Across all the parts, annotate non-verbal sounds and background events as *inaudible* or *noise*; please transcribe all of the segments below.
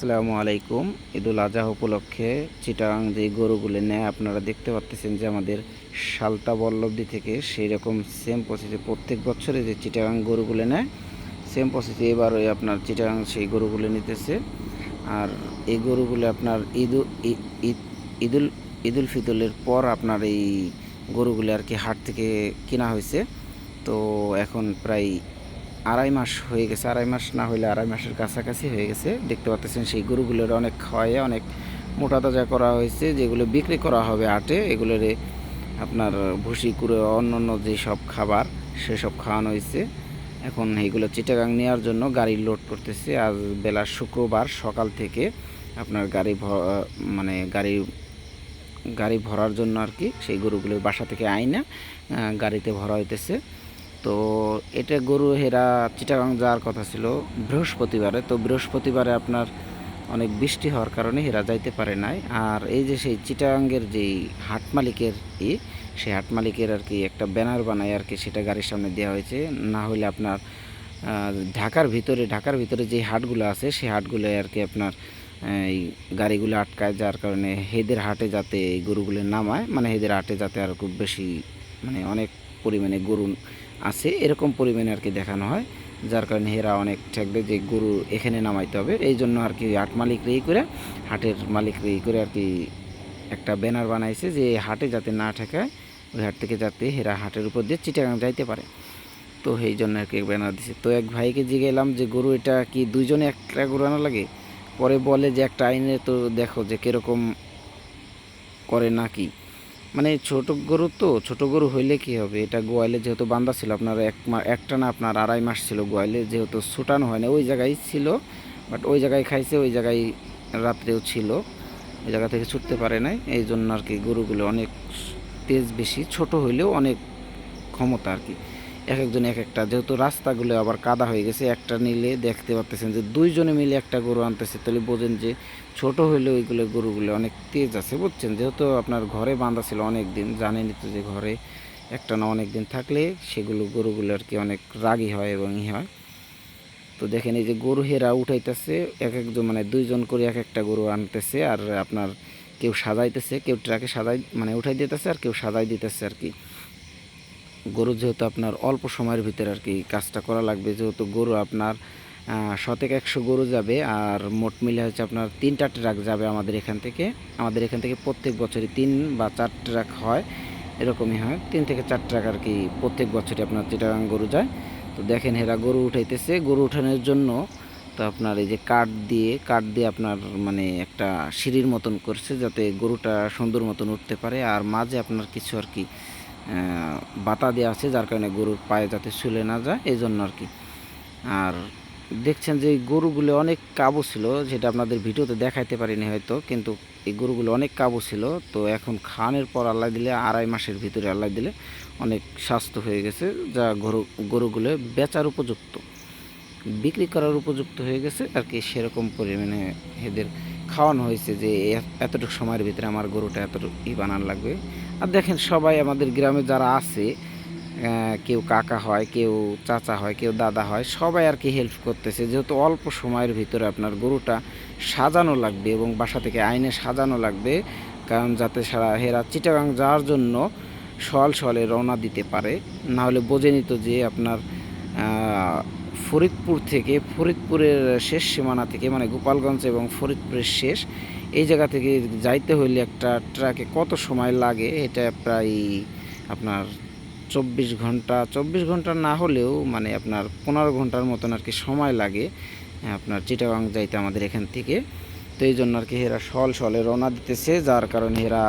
আসসালামু আলাইকুম। ঈদুল আজহা উপলক্ষে চিটাগাং যে গরুগুলো নেয়, আপনারা দেখতে পাচ্ছেন যে আমাদের সালতা বল্লভদি থেকে সেই রকম সেম প্রসেসে প্রত্যেক বছরে যে চিটাগাং গরুগুলো নেয় সেম প্রসেসে এবার ওই আপনার চিটাগাং সেই গরুগুলো নিতেছে। আর এই গরুগুলো আপনার ঈদ, ঈদুল ঈদুল ফিতরের পর আপনার এই গরুগুলো আর কি হাট থেকে কেনা হয়েছে। তো এখন প্রায় আড়াই মাস হয়ে গেছে, আড়াই মাস না হলে আড়াই মাসের কাছাকাছি হয়ে গেছে। দেখতে পাচ্ছেন সেই গরুগুলোর অনেক খাওয়াইয়ে অনেক মোটা তাজা করা হয়েছে, যেগুলো বিক্রি করা হবে আটে। এগুলোর আপনার ভুসি করে অন্য অন্য যেসব খাবার সেসব খাওয়ানো হয়েছে। এখন এইগুলো চিটাগাং নেওয়ার জন্য গাড়ি লোড করতেছে। আজ বেলা শুক্রবার সকাল থেকে আপনার গাড়ি মানে গাড়ি গাড়ি ভরার জন্য আর কি সেই গরুগুলো বাসা থেকে আইনা গাড়িতে ভরা হইতেছে। তো এটা গরু হেরা চিটাগাং যাওয়ার কথা ছিল বৃহস্পতিবারে। তো বৃহস্পতিবারে আপনার অনেক বৃষ্টি হওয়ার কারণে হেরা যাইতে পারে নাই। আর এই যে সেই চিটাগাঙ্গের যেই হাট মালিকের ই, সেই হাট মালিকের আর কি একটা ব্যানার বানায় আর কি সেটা গাড়ির সামনে দেওয়া হয়েছে। না হলে আপনার ঢাকার ভিতরে ঢাকার ভিতরে যে হাটগুলো আছে সেই হাটগুলো আর কি আপনার, এই গাড়িগুলো আটকায়, যার কারণে হেদের হাটে যাতে এই গরুগুলো নামায়। মানে হেদের হাটে যাতে আর খুব বেশি মানে অনেক পরিমাণে গরু আছে, এরকম পরিমাণে আর কি দেখানো হয়, যার কারণে হেরা অনেক ঠেকবে যে গরু এখানে নামাইতে হবে। এই জন্য আর কি হাট মালিক রেই করে, হাটের মালিক রেই করে আর কি একটা ব্যানার বানাইছে যে হাটে যাতে না ঠেকায়, ওই হাট থেকে যাতে হেরা হাটের উপর দিয়ে চিটাগাং যাইতে পারে। তো এই জন্য আর কি ব্যানার দিছে। তো এক ভাইকে জিগেলাম যে, গরু এটা কি দুইজনে একটা গরু আনা লাগে? পরে বলে যে, একটা আইনে তো দেখো যে কীরকম করে নাকি মানে ছোট গরু তো, ছোট গরু হইলে কি হবে? এটা গোয়ালে যেহেতু বান্দা ছিল, আপনার এক একটা না আপনার আড়াই মাস ছিল গোয়ালে, যেহেতু ছুটানো হয় না। ওই জায়গায় ছিল বাট ওই জায়গায় খাইছে, ওই জায়গায় রাত্রেও ছিল। ওই জায়গা থেকে ছুটতে পারে নাই। এই জন্য আর কি গরুগুলো অনেক তেজ বেশি, ছোট হইলেও অনেক ক্ষমতা আর কি। এক একজন এক একটা যেহেতু রাস্তাগুলো আবার কাদা হয়ে গেছে, একটা নিলে দেখতে পাচ্ছেন যে দুইজনে মিলে একটা গরু আনতেছে। তাহলে বোঝেন যে ছোট হইলেও ওইগুলো গরুগুলো অনেক তেজ আছে, বুঝছেন? যেহেতু আপনার ঘরে বাঁধা ছিল অনেক দিন জানেনই তো যে ঘরে একটা না অনেক দিন থাকলে সেগুলো গরুগুলো আর কি অনেক রাগী হয় এবং ই হয়। তো দেখেন এই যে গরু হেরা উঠাইতেছে এক একজন মানে দুইজন করে এক একটা গরু আনতেছে আর আপনার কেউ সাজাইতেছে, কেউ ট্রাকে সাজাই মানে উঠাই দিতেছে আর কেউ সাজাই দিতেছে আর কি। গরু যেহেতু আপনার অল্প সময়ের ভিতরে আর কি কাজটা করা লাগবে, যেহেতু গরু আপনার শতেক একশো গরু যাবে আর মোট মিলে হচ্ছে আপনার তিনটা ট্রাক যাবে আমাদের এখান থেকে। আমাদের এখান থেকে প্রত্যেক বছরই তিন বা চার ট্রাক হয়, এরকমই হয়। তিন থেকে চার ট্রাক আর কি প্রত্যেক বছরই আপনার চিটাগাং গরু যায়। তো দেখেন হেরা গরু উঠাইতেছে। গরু উঠানোর জন্য তো আপনার এই যে কাঠ দিয়ে কাঠ দিয়ে আপনার মানে একটা সিঁড়ির মতন করছে যাতে গরুটা সুন্দর মতন উঠতে পারে। আর মাঝে আপনার কিছু আর কি বাতা দেওয়া আছে, যার কারণে গরুর পায়ে যাতে শুলে না যায় এই জন্য আর কি। আর দেখছেন যে গরুগুলো অনেক কাবু ছিল, যেটা আপনাদের ভিডিওতে দেখাইতে পারিনি হয়তো, কিন্তু এই গরুগুলো অনেক কাবু ছিল। তো এখন খানের পর আল্লাহ দিলে, আড়াই মাসের ভিতরে আল্লাহ দিলে অনেক স্বাস্থ্য হয়ে গেছে, যা গরু, গরুগুলো বেচার উপযুক্ত। বিক্রি করার উপযুক্ত হয়ে গেছে, আর কি সেরকম পরিমাণে এদের খাওয়ানো হয়েছে যে এতটুকু সময়ের ভিতরে আমার গরুটা এতটুকু ই বানান লাগবে। আর দেখেন সবাই আমাদের গ্রামে যারা আছে কেউ কাকা হয়, কেউ চাচা হয়, কেউ দাদা হয়, সবাই আর কি হেল্প করতেছে। যেহেতু অল্প সময়ের ভিতরে আপনার গরুটা সাজানো লাগবে এবং বাসা থেকে আইনে সাজানো লাগবে, কারণ যাতে সারা হেরা চিটাগাং যাওয়ার জন্য সল সলে রওনা দিতে পারে। না হলে বোঝে নিত যে আপনার ফরিদপুর থেকে, ফরিদপুরের শেষ সীমানা থেকে মানে গোপালগঞ্জ এবং ফরিদপুরের শেষ এই জায়গা থেকে যাইতে হইলে একটা ট্রাকে কত সময় লাগে? এটা প্রায় আপনার চব্বিশ ঘণ্টা চব্বিশ ঘণ্টা না হলেও মানে আপনার পনেরো ঘণ্টার মতন আর কি সময় লাগে আপনার চিটাগাং যাইতে আমাদের এখান থেকে। তো এই জন্য আর কি এরা সল সলে রওনা দিতেছে, যার কারণে এরা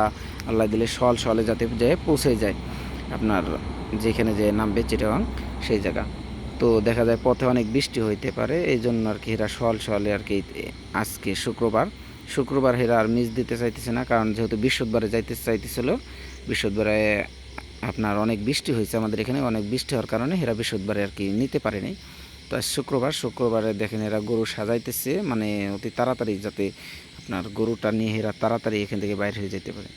আল্লাহ দিলে সল সলে যাতে যায় পৌঁছে যায়। আপনার যেখানে যে নামবে চিটাগাং, সেই জায়গা। তো দেখা যায় পথে অনেক বৃষ্টি হইতে পারে, এই জন্য আর কি এরা সল সলে আর কি আজকে শুক্রবার শুক্রবার হেরা আর মিস দিতে চাইতেছে না, কারণ যেহেতু বৃহস্পতিবারে যাইতে চাইতেছিল, বৃহস্পতিবারে আপনার অনেক বৃষ্টি হয়েছে আমাদের এখানে, অনেক বৃষ্টি হওয়ার কারণে হেরা বৃহস্পতিবারে আর কি নিতে পারেনি। তো শুক্রবার, শুক্রবারে দেখেন এরা গরু সাজাইতেছে মানে অতি তাড়াতাড়ি যাতে আপনার গরুটা নিয়ে এরা তাড়াতাড়ি এখান থেকে বাইরে হয়ে যেতে পারে।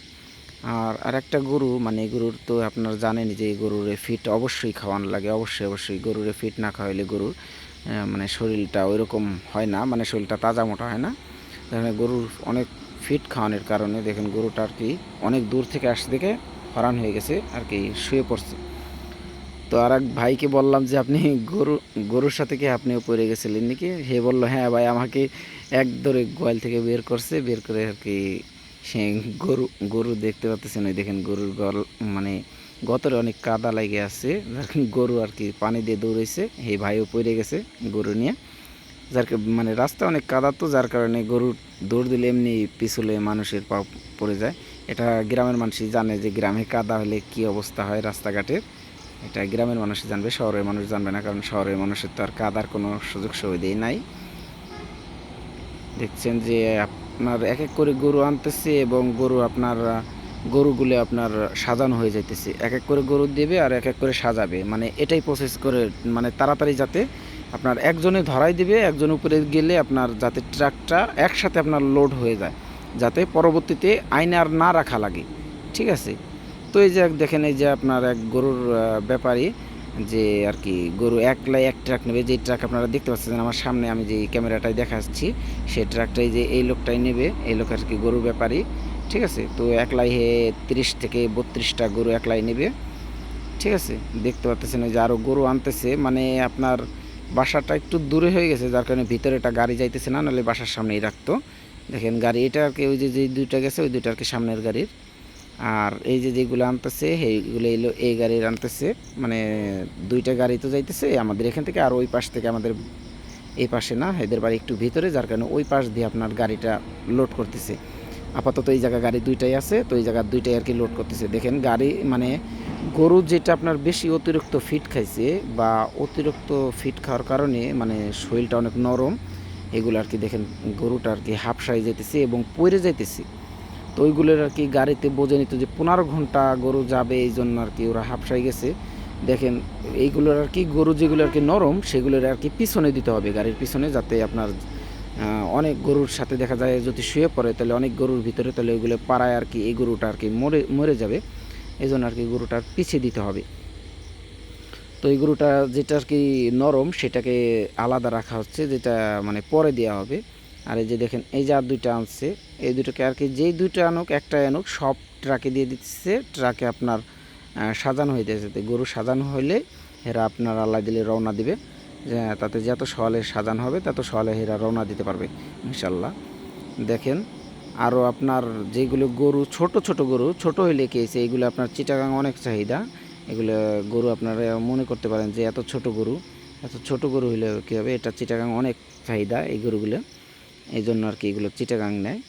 আর আরেকটা গরু মানে গরুর তো আপনার জানেন যে গরুর ফিট অবশ্যই খাওয়ানো লাগে, অবশ্যই অবশ্যই গরুর ফিট না খাওয়াইলে গরুর মানে শরীরটা ওইরকম হয় না মানে শরীরটা তাজা মোটা হয় না। এখানে গরুর অনেক ফিট খাওয়ানোর কারণে দেখেন গরুটা আর কি অনেক দূর থেকে আসতে দেখে হরান হয়ে গেছে আর কি শুয়ে পড়ছে। তো আর এক ভাইকে বললাম যে, আপনি গরু, গরুর সাথে কি আপনিও পড়ে গেছিলেন নাকি? হে বলল হ্যাঁ ভাই, আমাকে এক ধরে গোয়াল থেকে বের করছে, বের করে আর কি সে গরু গরু দেখতে পাচ্ছেন ওই দেখেন গরুর গল মানে গতরে অনেক কাদা লাগে আছে। গরু আর কি পানি দিয়ে দৌড়েছে এই ভাইও পড়ে গেছে গরু নিয়ে। যার মানে রাস্তা অনেক কাদা তো, যার কারণে গরু দৌড় দিলে এমনি পিছলে মানুষের পা পড়ে যায়। এটা গ্রামের মানুষই জানে যে গ্রামে কাদা হলে কি অবস্থা হয় রাস্তাঘাটের। এটা গ্রামের মানুষ জানবে, শহরের মানুষ জানবে না, কারণ শহরের মানুষের তো আর কাদার কোনো সুযোগ সুবিধাই নাই। দেখছেন যে আপনার এক এক করে গরু আনতেছে এবং গরু আপনার, গরুগুলো আপনার সাজানো হয়ে যাইতেছে। এক এক করে গরু দেবে আর এক এক করে সাজাবে। মানে এটাই প্রসেস করে মানে তাড়াতাড়ি যাতে আপনার একজনে ধরাই দিবে, একজন উপরে গেলে আপনার যাতে ট্রাকটা একসাথে আপনার লোড হয়ে যায়, যাতে পরবর্তীতে আইনে আর না রাখা লাগে। ঠিক আছে? তো এই যে দেখেন এই যে আপনার এক গরুর ব্যাপারী, যে আর কি গরু একলাই এক ট্রাক নেবে যে ট্রাক আপনারা দেখতে পাচ্ছেন আমার সামনে আমি যে ক্যামেরাটাই দেখাচ্ছি সেই ট্রাকটাই যে এই লোকটাই নেবে, এই লোক আর কি গরুর ব্যাপারী। ঠিক আছে? তো একলাই হে তিরিশ থেকে বত্রিশটা গরু একলাই নেবে। ঠিক আছে? দেখতে পাচ্ছেন ওই যে আরও গরু আনতেছে মানে আপনার বাসাটা একটু দূরে হয়ে গেছে, যার কারণে ভিতরে একটা গাড়ি যাইতেছে না, নাহলে বাসার সামনেই রাখতো। দেখেন গাড়ি, এটা আর কি ওই যে যে দুইটা গেছে, ওই দুইটা আর কি সামনের গাড়ির। আর এই যে যেগুলো আনতেছে এইগুলো এলো, এই গাড়ির আনতেছে। মানে দুইটা গাড়ি তো যাইতেছে, আমাদের এখান থেকে আর ওই পাশ থেকে আমাদের এই পাশে না, এদের বাড়ি একটু ভিতরে, যার কারণে ওই পাশ দিয়ে আপনার গাড়িটা লোড করতেছে। আপাতত এই জায়গা গাড়ি দুইটাই আছে, তো এই জায়গা দুইটাই আর কি লোড করতেছে। দেখেন গাড়ি মানে গরু যেটা আপনার বেশি অতিরিক্ত ফিট খাইছে বা অতিরিক্ত ফিট খাওয়ার কারণে মানে শরীরটা অনেক নরম, এগুলো আর কি দেখেন গরুটা আর কি হাফসাই যাইতেছে এবং পড়ে যাইতেছে। তো ওইগুলোর আর কি গাড়িতে বোঝে নিত যে পনেরো ঘণ্টা গরু যাবে, এই জন্য আর কি ওরা হাফসাই গেছে। দেখেন এইগুলোর আর কি গরু যেগুলো আর কি নরম, সেগুলোর আর কি পিছনে দিতে হবে গাড়ির পিছনে যাতে আপনার অনেক গরুর সাথে দেখা যায়, যদি শুয়ে পড়ে, তাহলে অনেক গরুর ভিতরে তাহলে ওইগুলো পাড়ায় আর কি এই গরুটা আর কি মরে মরে যাবে। এই জন্য আর কি গরুটার পিছিয়ে দিতে হবে। তো এই গরুটা যেটা আর কি নরম, সেটাকে আলাদা রাখা হচ্ছে, যেটা মানে পরে দেওয়া হবে। আর এই যে দেখেন, এই যে আর দুইটা আনছে, এই দুটোকে আর কি যেই দুইটা আনুক একটা আনুক, সব ট্রাকে দিয়ে দিচ্ছে, ট্রাকে আপনার সাজানো হয়ে যাচ্ছে। গরু সাজানো হলে এরা আপনার আল্লাহ দিলে রওনা দিবে। তাতে যত সহলে সাজান হবে, তত সহলে এরা রওনা দিতে পারবে ইনশাল্লাহ দেখেন আরও আপনার যেগুলো গরু, ছোট ছোট গরু, ছোট হইলে কি হয়েছে? এইগুলো আপনার চিটাগাং অনেক চাহিদা। এগুলো গরু আপনারা মনে করতে পারেন যে এত ছোট গরু, এত ছোট গরু হইলে কী হবে? এটা চিটাগাং অনেক চাহিদা এই গরুগুলো। এই জন্য আর কি এগুলো চিটাগাং নেয়।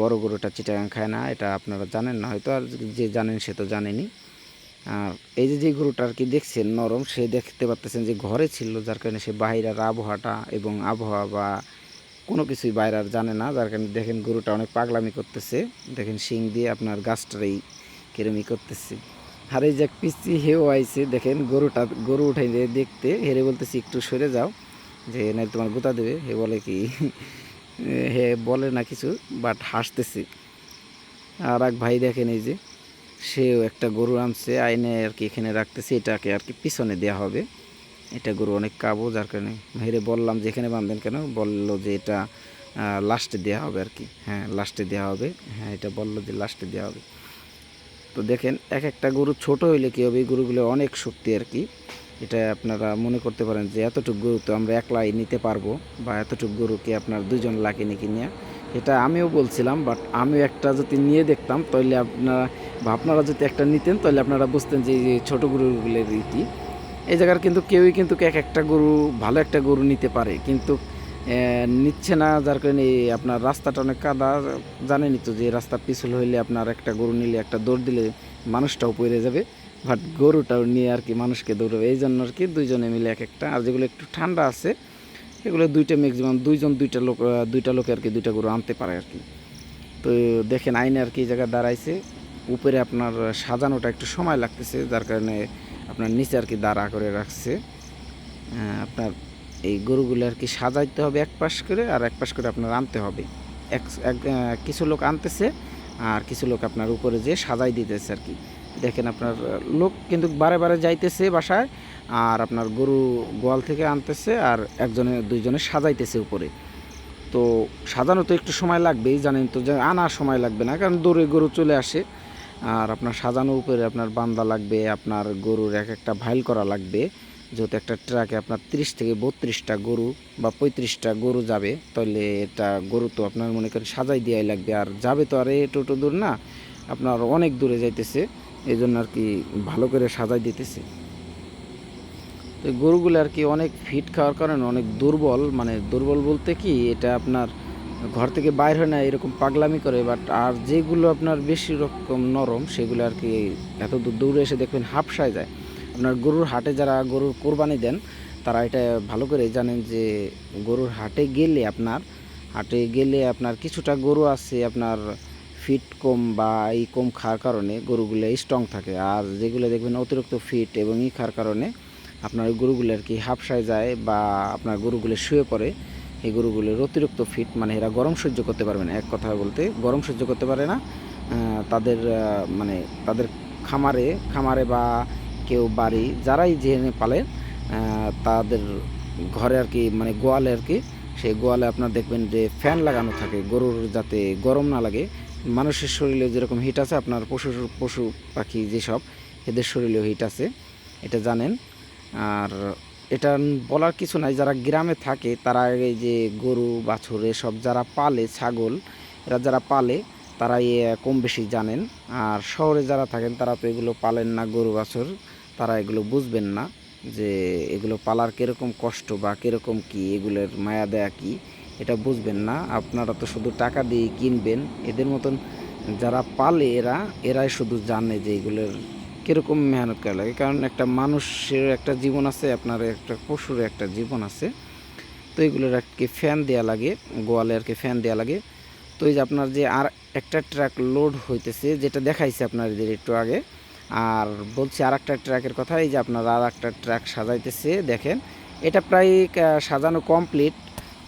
বড় গরুটা চিটাগাং খায় না, এটা আপনারা জানেন না, হয়তো আর যে জানেন সে তো জানেনি। এই যে যে গরুটা আর কি দেখছেন নরম, সে দেখতে পাচ্তেছেন যে ঘরে ছিল, যার কারণে সে বাইরের আবহাওয়াটা এবং আবহাওয়া বা কোনো কিছুই বাইরে আর জানে না, যার কারণে দেখেন গরুটা অনেক পাগলামি করতেছে। দেখেন শিং দিয়ে আপনার গাছটারই কেরমি করতেছে। আর এই যে পিসি হেও আইছে, দেখেন গরুটা, গরু উঠাই দিয়ে দেখতে, হেরে বলতেছি, একটু সরে যাও। যে না তোমার গুতা দেবে। হে বলে কি, *laughs* হে বলে না কিছু বাট হাসতেছে। আর এক ভাই দেখেন এই যে সেও একটা গরু আনছে, আইনে আর কি এখানে রাখতেছে, এটাকে আর কি পিছনে দেওয়া হবে। এটা গরু অনেক কাবু, যার কারণে হেরে বললাম যে এখানে বাঁধবেন কেন? বলল যে এটা লাস্টে দেওয়া হবে আর কি হ্যাঁ লাস্টে দেওয়া হবে। হ্যাঁ এটা বলল যে লাস্টে দেওয়া হবে। তো দেখেন, এক একটা গরু ছোট হইলে কী হবে? এই গরুগুলো অনেক শক্তি আর কি এটা আপনারা মনে করতে পারেন যে এতটুকু গরু তো আমরা একলাই নিতে পারব, বা এতটুকু গরুকে আপনার দুজন লাগে নাকি নিয়ে? এটা আমিও বলছিলাম বাট আমিও একটা যদি নিয়ে দেখতাম তাহলে আপনারা, বা আপনারা যদি একটা নিতেন তাহলে আপনারা বুঝতেন যে ছোটো গরুগুলোর রীতি। এই জায়গার কিন্তু কেউই কিন্তু এক একটা গরু, ভালো একটা গরু নিতে পারে, কিন্তু নিচ্ছে না, যার কারণে আপনার রাস্তাটা অনেক কাদা। জানেনই তো যে রাস্তা পিছল হইলে আপনার একটা গরু নিলে একটা দৌড় দিলে মানুষটাও পড়ে যাবে বাট গরুটাও নিয়ে আর কি মানুষকে দৌড়াবে এই জন্য আর কি দুইজনে মিলে এক একটা। আর যেগুলো একটু ঠান্ডা আছে এগুলো দুইটা ম্যাক্সিমাম দুইজন দুইটা লোক দুইটা লোকে আর কি দুইটা গরু আনতে পারে আর কি। তো দেখেন আইনে আর কি জায়গায় দাঁড়াইছে। উপরে আপনার সাজানোটা একটু সময় লাগতেছে, যার কারণে আপনার নিচে আর কি দাঁড়া করে রাখছে। আপনার এই গরুগুলো আর কি সাজাইতে হবে এক পাশ করে আর এক পাশ করে আপনার আনতে হবে। এক- কিছু লোক আনতেছে আর কিছু লোক আপনার উপরে যে সাজাই দিতেছে আর কি। দেখেন আপনার লোক কিন্তু বারে বারে যাইতেছে বাসায়, আর আপনার গরু গোয়াল থেকে আনতেছে আর একজনে দুইজনে সাজাইতেছে উপরে। তো সাজানো তো একটু সময় লাগবেই, জানেন তো, যে আনার সময় লাগবে না, কারণ দৌড়ে গরু চলে আসে। আর আপনার সাজানোর উপরে আপনার বান্দা লাগবে, আপনার গরুর এক একটা ভাইল করা লাগবে। যেহেতু একটা ট্রাকে আপনার তিরিশ থেকে বত্রিশটা গরু বা পঁয়ত্রিশটা গরু যাবে তাহলে এটা গরু তো আপনার মনে করেন সাজাই দেওয়াই লাগবে। আর যাবে তো আর এ টোটো দূর না, আপনার অনেক দূরে যাইতেছে। এই জন্য আর কি ভালো করে সাজাই দিতেছে। তো গরুগুলো আর কি অনেক ফিট খাওয়ার কারণে অনেক দুর্বল মানে দুর্বল বলতে কি এটা আপনার ঘর থেকে বাইর হয় না, এরকম পাগলামি করে বাট আর যেগুলো আপনার বেশি রকম নরম, সেগুলো আর কি এত দূর দৌড়ে এসে দেখবেন হাফসায় যায়। আপনার গরুর হাটে যারা গরুর কোরবানি দেন, তারা এটা ভালো করে জানেন যে গরুর হাটে গেলে আপনার, হাটে গেলে আপনার কিছুটা গরু আছে, আপনার ফিট কম বা এই কম খাওয়ার কারণে গরুগুলো স্ট্রং থাকে। আর যেগুলো দেখবেন অতিরিক্ত ফিট এবং ই খাওয়ার কারণে আপনার গরুগুলো আর কি হাফসায় যায় বা আপনার গরুগুলো শুয়ে পড়ে এই গরুগুলোর অতিরিক্ত ফিট মানে এরা গরম সহ্য করতে পারবে না। এক কথা বলতে গরম সহ্য করতে পারে না তাদের মানে তাদের খামারে খামারে বা কেউ বাড়ি যারাই যেখানে আহ, তাদের ঘরে আর কি মানে গোয়ালে আর কি সেই গোয়ালে আপনার দেখবেন যে ফ্যান লাগানো থাকে। গরুর যাতে গরম না লাগে মানুষের শরীরে যেরকম হিট আছে, আপনার পশু পশু পাখি যেসব, এদের শরীরেও হিট আছে, এটা জানেন। আর এটা বলার কিছু নাই, যারা গ্রামে থাকে, তারা এই যে গরু, বাছুর, এসব যারা পালে, ছাগল, এরা যারা পালে তারা এ, কম বেশি জানেন। আর শহরে যারা থাকেন, তারা তো এগুলো পালেন না, গরু, বাছুর, তারা এগুলো বুঝবেন না যে এগুলো পালার কীরকম কষ্ট বা কীরকম কি, এগুলোর মায়া দেয়া কি এটা বুঝবেন না। আপনারা তো শুধু টাকা দিয়ে কিনবেন। এদের মতন যারা পালে এরা, এরাই শুধু জানে যে এগুলোর কীরকম মেহনত করা লাগে। কারণ একটা মানুষের একটা জীবন আছে, আপনার একটা পশুর একটা জীবন আছে। তো এগুলোর আর কি ফ্যান দেওয়া লাগে, গোয়ালে আর কি ফ্যান দেওয়া লাগে। তো এই যে আপনার যে আর একটা ট্রাক লোড হইতেছে, যেটা দেখাইছে আপনাদের একটু আগে, আর বলছি আর একটা ট্র্যাকের কথা, এই যে আপনার আর একটা ট্র্যাক সাজাইতেছে, দেখেন। এটা প্রায় সাজানো কমপ্লিট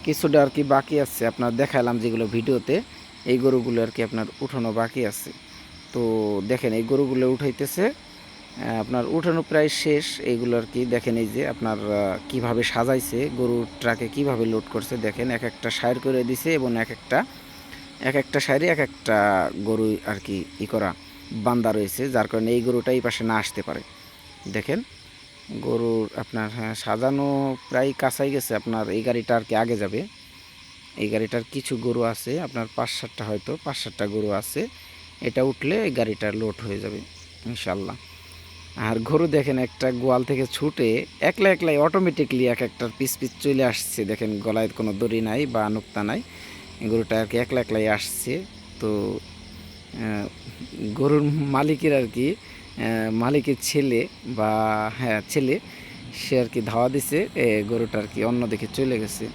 কিছুটা আর কি বাকি আছে। আপনার দেখালাম যেগুলো ভিডিওতে, এই গরুগুলো আর কি আপনার উঠানো বাকি আছে। তো দেখেন, এই গরুগুলো উঠাইতেছে। আপনার উঠানো প্রায় শেষ। এইগুলো আর কি দেখেন, এই যে আপনার কীভাবে সাজাইছে গরুর ট্রাকে কীভাবে লোড করছে দেখেন। এক একটা সাইড করে দিছে এবং এক একটা এক একটা সাইডে এক একটা গরু আর কি ই করা বান্দা রয়েছে, যার কারণে এই গরুটা এই পাশে না আসতে পারে। দেখেন গরুর আপনার হ্যাঁ সাজানো প্রায় কাছাই গেছে। আপনার এই গাড়িটা আর কি আগে যাবে। এই গাড়িটার কিছু গরু আছে, আপনার পাঁচ সাতটা হয়তো, পাঁচ সাতটা গরু আছে। এটা উঠলে এই গাড়িটা লোড হয়ে যাবে ইনশাল্লাহ আর গরু দেখেন, একটা গোয়াল থেকে ছুটে একলা একলাই অটোমেটিকলি এক একটার পিস পিস চলে আসছে। দেখেন, গলায় কোনো দড়ি নাই বা নুক্তা নাই। গরুটা আর কি একলা একলাই আসছে। তো গরুর মালিকের আর কি মালিকের ছেলে বা হ্যাঁ ছেলে, সে আর কি ধাওয়া দিছে গরুটা আর কি অন্যদিকে চলে গেছে।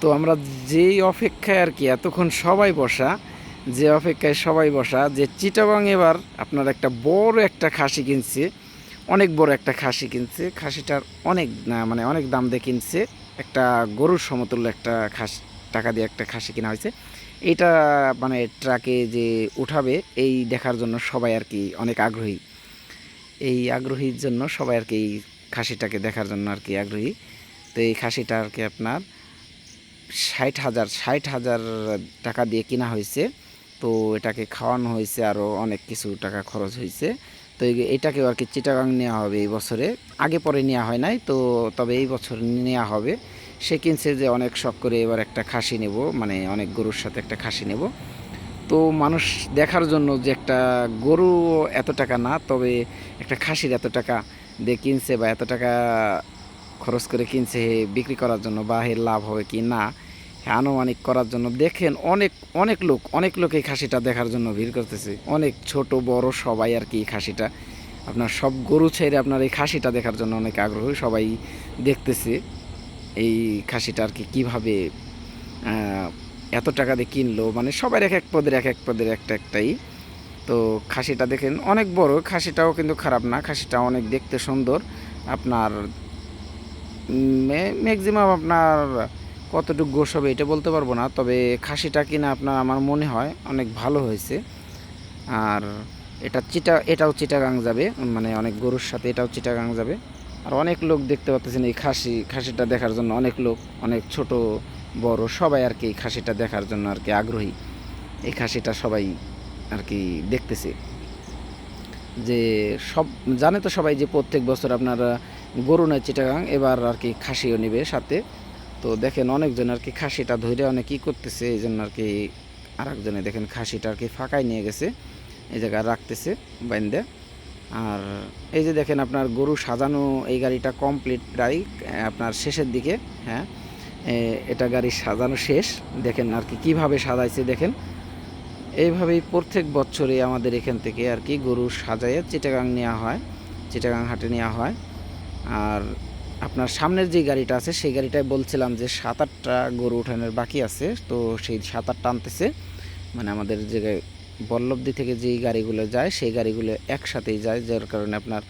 তো আমরা যেই অপেক্ষায় আর কি এতক্ষণ সবাই বসা, যে অপেক্ষায় সবাই বসা, যে চিটাবাং এবার আপনার একটা বড় একটা খাসি কিনছে, অনেক বড় একটা খাসি কিনছে, খাসিটার অনেক মানে অনেক দাম দিয়ে কিনছে, একটা গরুর সমতুল্য একটা খাসি, টাকা দিয়ে একটা খাসি কেনা হয়েছে। এটা মানে ট্রাকে যে উঠাবে, এই দেখার জন্য সবাই আর কি অনেক আগ্রহী। এই আগ্রহীর জন্য সবাই আর কি এই খাসিটাকে দেখার জন্য আর কি আগ্রহী। তো এই খাসিটা আর কি আপনার ষাট হাজার ষাট হাজার টাকা দিয়ে কেনা হয়েছে। তো এটাকে খাওয়ানো হয়েছে আরও অনেক কিছু টাকা খরচ হয়েছে। তো এটাকেও আর কি চিটাগাং নেওয়া হবে এই বছরে। আগে পরে নেওয়া হয় নাই, তো তবে এই বছর নেওয়া হবে। সে কিনছে যে অনেক শখ করে এবার একটা খাসি নেব মানে অনেক গরুর সাথে একটা খাসি নেব। তো মানুষ দেখার জন্য যে একটা গরু এত টাকা না, তবে একটা খাসির এত টাকা দিয়ে কিনছে বা এত টাকা খরচ করে কিনছে বিক্রি করার জন্য বা এর লাভ হবে কি না আনুমানিক করার জন্য দেখেন অনেক অনেক লোক অনেক লোক এই খাসিটা দেখার জন্য ভিড় করতেছে। অনেক ছোট, বড় সবাই আর কি খাসিটা। আপনার সব গরু ছেড়ে আপনার এই খাসিটা দেখার জন্য অনেক আগ্রহী সবাই দেখতেছে। এই খাসিটা আর কি কীভাবে এত টাকা দিয়ে কিনলো? মানে সবার এক এক পদের, এক এক পদের একটা একটাই। তো খাসিটা দেখেন, অনেক বড়। খাসিটাও কিন্তু খারাপ না। খাসিটা অনেক দেখতে সুন্দর। আপনার ম্যাক্সিমাম আপনার কতটুকু গোস হবে এটা বলতে পারব না। তবে খাসিটা কিনা আপনার আমার মনে হয় অনেক ভালো হয়েছে। আর এটা চিটা, এটাও চিটাগাং যাবে। মানে অনেক গরুর সাথে এটাও চিটাগাং যাবে। আর অনেক লোক দেখতে পাচ্ছেন এই খাসি, খাসিটা দেখার জন্য। অনেক লোক, অনেক ছোট, বড়, সবাই আর কি এই খাসিটা দেখার জন্য আর কি আগ্রহী। এই খাসিটা সবাই আর কি দেখতেছে। যে সব, জানে তো সবাই যে প্রত্যেক বছর আপনার গরু নেয় চিটাগাং, এবার আর কি খাসিও নেবে সাথে। তো দেখেন অনেকজন আর কি খাসিটা ধরে অনেক কী করতেছে, এই জন্য আর কি আর একজনে দেখেন খাসিটা আর কি ফাঁকায় নিয়ে গেছে। এই জায়গায় রাখতেছে, বাইন্দে। আর এই যে দেখেন আপনার গরু সাজানো, এই গাড়িটা কমপ্লিট প্রায় আপনার শেষের দিকে হ্যাঁ এটা গাড়ি সাজানো শেষ। দেখেন আর কি, কীভাবে সাজাইছে দেখেন। এইভাবেই প্রত্যেক বছরে আমাদের এখান থেকে আর কি গরু সাজাইয়ে চিটাগাং নেওয়া হয়, চিটাগাং হাটে নেওয়া হয়। আর আপনার সামনের যে গাড়িটা আছে, সেই গাড়িটায় বলছিলাম যে সাত আটটা গরু উঠানোর বাকি আছে, তো সেই সাত আটটা আনতেছে। মানে আমাদের যে বল্লভদি থেকে যেই গাড়িগুলো যায়, সেই গাড়িগুলো একসাথেই যায়, যার কারণে আপনার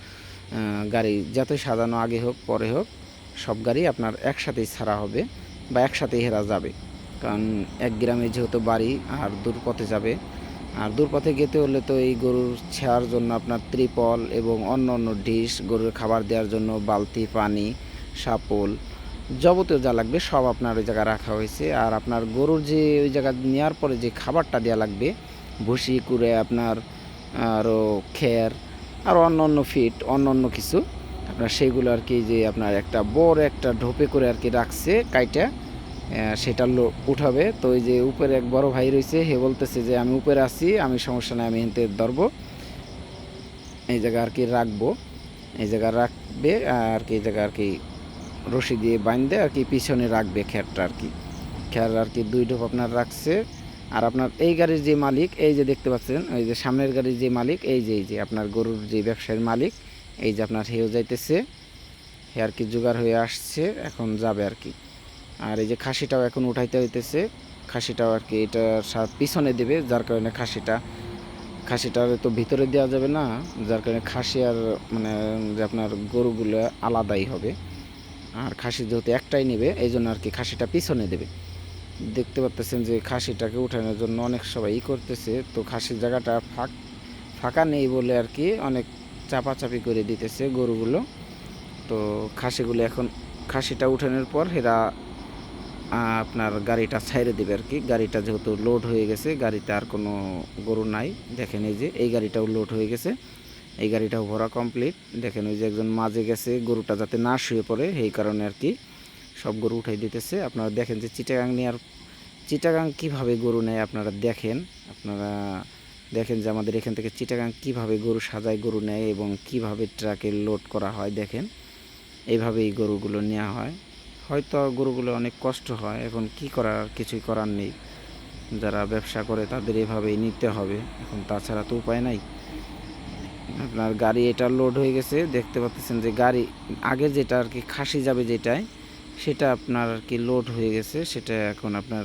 গাড়ি যতই সাজানো আগে হোক, পরে হোক, সব গাড়ি আপনার একসাথেই ছাড়া হবে বা একসাথেই হেরা যাবে। কারণ এক গ্রামে যেহেতু বাড়ি, আর দূর পথে যাবে, আর দূর পথে যেতে হলে তো এই গরুর ছেঁড়ার জন্য আপনার ত্রিপল এবং অন্য অন্য ডিশ, গরুর খাবার দেওয়ার জন্য বালতি, পানি, সাপল যাবতীয় যা লাগবে সব আপনার ওই জায়গায় রাখা হয়েছে। আর আপনার গরুর যে ওই জায়গায় নেওয়ার পরে যে খাবারটা দেওয়া লাগবে ভুসি করে আপনার আরও খের, আর অন্য অন্য ফিট, অন্য অন্য কিছু। আপনার সেইগুলো আর কি যে আপনার একটা বড় একটা ঢোপে করে আর কি রাখছে, কাইটা সেটা লো উঠাবে। তো ওই যে উপরে এক বড় ভাই রয়েছে হে বলতেছে যে, আমি উপরে আছি, আমি সমস্যা নেই, আমি এনতে ধরবো। এই জায়গা আর কি রাখব। এই জায়গা রাখবে, আর কি এই জায়গা আর কি রশি দিয়ে বাঁধবে আর কি পিছনে রাখবে খেরটা আর কি। খের আর কি দুই ঢোপ আপনার রাখছে। আর আপনার এই গাড়ির যে মালিক, এই যে দেখতে পাচ্ছেন ওই যে সামনের গাড়ির যে মালিক, এই যে এই যে আপনার গরুর যে ব্যবসায়ীর মালিক, এই যে আপনার হেও যাইতেছে হে আর কি জোগাড় হয়ে আসছে, এখন যাবে আর কি। আর এই যে খাসিটাও এখন উঠাইতে হইতেছে, খাসিটাও আর কি এটা সা- পিছনে দেবে, যার কারণে খাসিটা, খাসিটার তো ভিতরে দেওয়া যাবে না, যার কারণে খাসি আর মানে যে আপনার গরুগুলো আলাদাই হবে। আর খাসি যেহেতু একটাই নেবে, এই জন্য আর কি খাসিটা পিছনে দেবে। দেখতে পাচ্তেছেন যে খাসিটাকে উঠানোর জন্য অনেক সবাই ই করতেছে। তো খাসির জায়গাটা ফাঁক ফাঁকা নেই বলে আর কি অনেক চাপাচাপি করে দিতেছে গরুগুলো। তো খাসিগুলো এখন খাসিটা উঠানোর পর আহ, আপনার গাড়িটা ছাইড়ে দেবে আর কি। গাড়িটা যেহেতু লোড হয়ে গেছে গাড়িতে আর কোনো গরু নাই। দেখেন এই যে এই গাড়িটাও লোড হয়ে গেছে। এই গাড়িটাও ভরা কমপ্লিট দেখেন ওই যে একজন মাঝে গেছে গরুটা যাতে না শুয়ে পড়ে এই কারণে আর কি সব গরু উঠাই দিতেছে। আপনারা দেখেন যে চিটাগাং নেওয়ার চিটাগাং কীভাবে গরু নেয় আপনারা দেখেন। আপনারা দেখেন যে আমাদের এখান থেকে চিটাগাং কীভাবে গরু সাজায়, গরু নেয় এবং কীভাবে ট্রাকে লোড করা হয় দেখেন। এইভাবেই গরুগুলো নেওয়া হয়। হয়তো গরুগুলো অনেক কষ্ট হয়, এখন কি করার কিছুই করার নেই। যারা ব্যবসা করে তাদের এভাবেই নিতে হবে। এখন তাছাড়া তো উপায় নাই। আপনার গাড়ি এটা লোড হয়ে গেছে, দেখতে পাচ্ছেন যে গাড়ি আগে যেটা আর কি খাসি যাবে যেটায় সেটা আপনার আর কি লোড হয়ে গেছে, সেটা এখন আপনার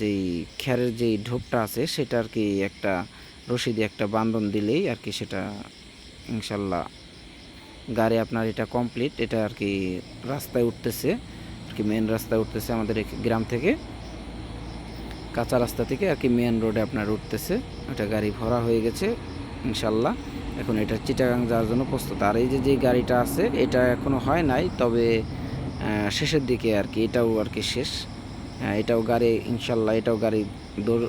যেই খ্যারের যেই ঢোপটা আছে, সেটা আর কি একটা রশি দিয়ে একটা বান্ধন দিলেই আর কি সেটা ইনশাল্লাহ গাড়ি আপনার এটা কমপ্লিট এটা আর কি রাস্তায় উঠতেছে, আর কি মেন রাস্তায় উঠতেছে আমাদের গ্রাম থেকে। কাঁচা রাস্তা থেকে আর কি মেন রোডে আপনার উঠতেছে, ওটা গাড়ি ভরা হয়ে গেছে ইনশাল্লাহ। এখন এটা চিটাগাং যাওয়ার জন্য প্রস্তুত। আর এই যে যে গাড়িটা আছে, এটা এখনও হয় নাই, তবে শেষের দিকে আর কি, এটাও আর কি শেষ। এটাও গাড়ি, ইনশাল্লাহ এটাও গাড়ি দৌড়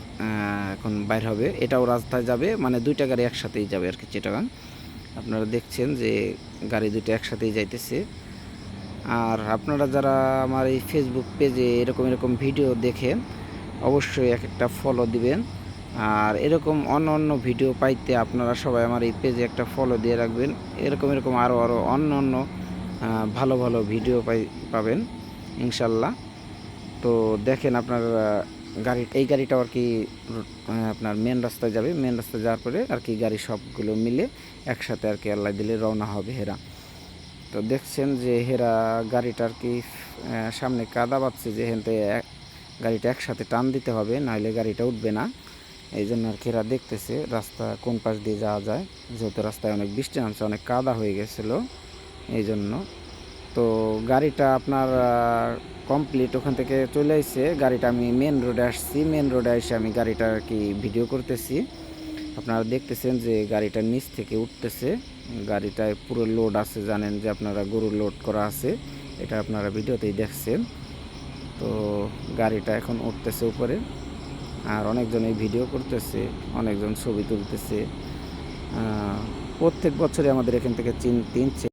এখন বাইর হবে। এটাও রাস্তায় যাবে মানে দুইটা গাড়ি একসাথেই যাবে আর কি চিটাগাং। আপনারা দেখছেন যে গাড়ি দুইটা একসাথেই যাইতেছে। আর আপনারা যারা আমার এই ফেসবুক পেজে এরকম এরকম ভিডিও দেখেন অবশ্যই এক একটা ফলো দিবেন। আর এরকম অন্য অন্য ভিডিও পাইতে আপনারা সবাই আমার এই পেজে একটা ফলো দিয়ে রাখবেন। এরকম এরকম আরও আরও অন্য অন্য ভালো ভালো ভিডিও পাই, পাবেন, ইনশাল্লাহ। তো দেখেন আপনার গাড়ি, এই গাড়িটা আর কি আপনার মেন রাস্তায় যাবে। মেন রাস্তায় যাওয়ার পরে আর কি গাড়ি সবগুলো মিলে একসাথে আর কি আল্লাহ দিলে রওনা হবে হেরা। তো দেখছেন যে হেরা গাড়িটা আর কি সামনে কাদা বাচ্ছে যে হেনতে গাড়িটা একসাথে টান দিতে হবে, নাহলে গাড়িটা উঠবে না। এই জন্য আর কি এরা দেখতেছে রাস্তা কোন পাশ দিয়ে যাওয়া যায়। যেহেতু রাস্তায় অনেক বৃষ্টি নামছে, অনেক কাদা হয়ে গেছিল। এই জন্য তো গাড়িটা আপনার কমপ্লিট ওখান থেকে চলে আসছে গাড়িটা আমি মেন রোডে আসছি। মেন রোডে এসে আমি গাড়িটা আর কি ভিডিও করতেছি। আপনারা দেখতেছেন যে গাড়িটা নিচ থেকে উঠতেছে। গাড়িটায় পুরো লোড আছে, জানেন যে আপনারা গরু লোড করা আছে। এটা আপনারা ভিডিওতেই দেখছেন। তো গাড়িটা এখন উঠতেছে উপরে। আর অনেকজন এই ভিডিও করতেছে, অনেকজন ছবি তুলতেছে। প্রত্যেক বছরে আমাদের এখান থেকে চিন তিন